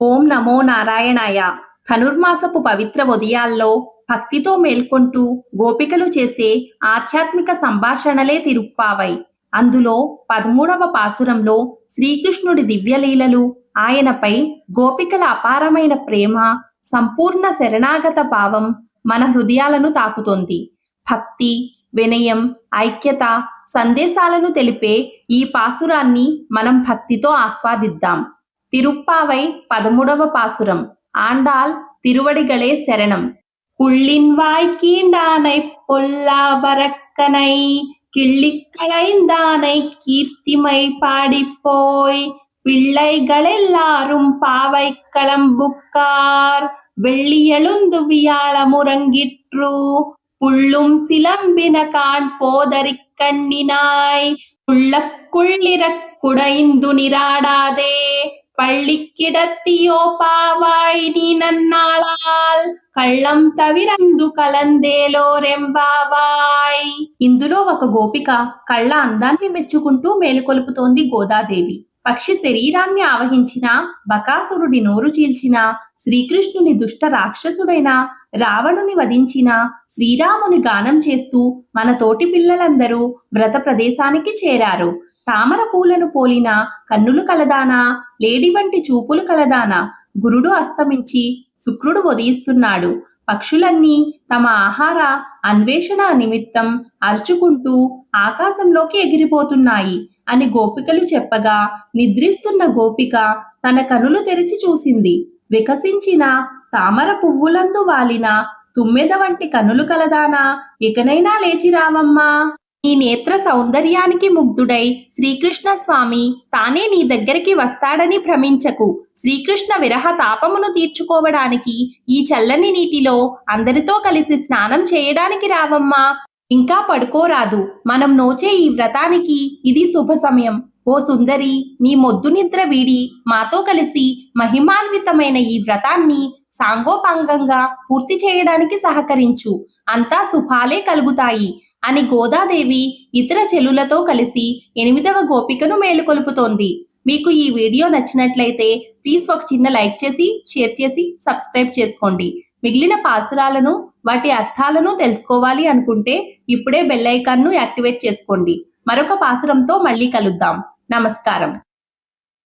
ఓం నమో నారాయణాయ. ధనుర్మాసపు పవిత్ర ఉదయాల్లో భక్తితో మేల్కొంటూ గోపికలు చేసే ఆధ్యాత్మిక సంభాషణలే తిరుప్పావై. అందులో పదమూడవ పాసురంలో శ్రీకృష్ణుడి దివ్యలీలలు ఆయనపై గోపికల అపారమైన ప్రేమ సంపూర్ణ శరణాగత భావం మన హృదయాలను తాకుతోంది. భక్తి వినయం ఐక్యత సందేశాలను తెలిపే ఈ పాసురాన్ని మనం భక్తితో ఆస్వాదిద్దాం. திருப்பாவை பதமுடவ பாசுரம். ஆண்டாள் திருவடிகளே சரணம். புள்ளின் வாய் கீண்டானை பொல்லா வரக்கனை கிள்ளி களைந்தானை கீர்த்திமை பாடிப்போய். பிள்ளைகள் எல்லாரும் பாவை களம்புக்கார் வெள்ளியெழுந்து வியாழ முறங்கிற்று புள்ளும் சிலம்பின கான் போதறி கண்ணினாய் குள்ளக்குள்ளிரக் குடைந்து நிராடாதே பள்ளிக்கிடத்தியோ பாவாய் நீ నన్నాళాల్ కళ్ళం తవిరందు కలందేలోరెంబావాయ్ ఇందులో ఒక గోపిక కళ్ళ అందాన్ని మెచ్చుకుంటూ మేలుకొలుపుతోంది గోదాదేవి పక్షి శరీరాన్ని ఆవహించిన బకాసురుడి నోరు చీల్చిన శ్రీకృష్ణుని దుష్ట రాక్షసుడైన రావణుని వధించిన శ్రీరాముని గానం చేస్తూ మన తోటి పిల్లలందరూ వ్రత ప్రదేశానికి చేరారు తామర పూలను పోలిన కన్నులు కలదానా? లేడి వంటి చూపులు కలదానా? గురుడు అస్తమించి శుక్రుడు ఉదయిస్తున్నాడు. పక్షులన్నీ తమ ఆహార అన్వేషణ నిమిత్తం అరుచుకుంటూ ఆకాశంలోకి ఎగిరిపోతున్నాయి అని గోపికలు చెప్పగా నిద్రిస్తున్న గోపిక తన కనులు తెరిచి చూసింది. వికసించిన తామర పువ్వులందు వాలిన తుమ్మెద వంటి కనులు కలదానా? ఇకనైనా లేచి రావమ్మా! నీ నేత్ర సౌందర్యానికి ముగ్ధుడై శ్రీకృష్ణ స్వామి తానే నీ దగ్గరికి వస్తాడని భ్రమించకు. శ్రీకృష్ణ విరహ తాపమును తీర్చుకోవడానికి ఈ చల్లని నీటిలో అందరితో కలిసి స్నానం చేయడానికి రావమ్మా. ఇంకా పడుకోరాదు. మనం నోచే ఈ వ్రతానికి ఇది శుభ సమయం. ఓ సుందరి నీ మొద్దు నిద్ర వీడి మాతో కలిసి మహిమాన్వితమైన ఈ వ్రతాన్ని సాంగోపాంగంగా పూర్తి చేయడానికి సహకరించు. అంతా శుభాలే కలుగుతాయి. అని గోదాదేవి ఇతర చెలులతో కలిసి ఎనిమిదవ గోపికను మేలుకొలుపుతోంది. మీకు ఈ వీడియో నచ్చినట్లయితే ప్లీజ్ ఒక చిన్న లైక్ చేసి షేర్ చేసి సబ్స్క్రైబ్ చేసుకోండి. మిగిలిన పాసురాలను వాటి అర్థాలను తెలుసుకోవాలి అనుకుంటే ఇప్పుడే బెల్ ఐకాన్ను యాక్టివేట్ చేసుకోండి. మరొక పాసురంతో మళ్ళీ కలుద్దాం. నమస్కారం.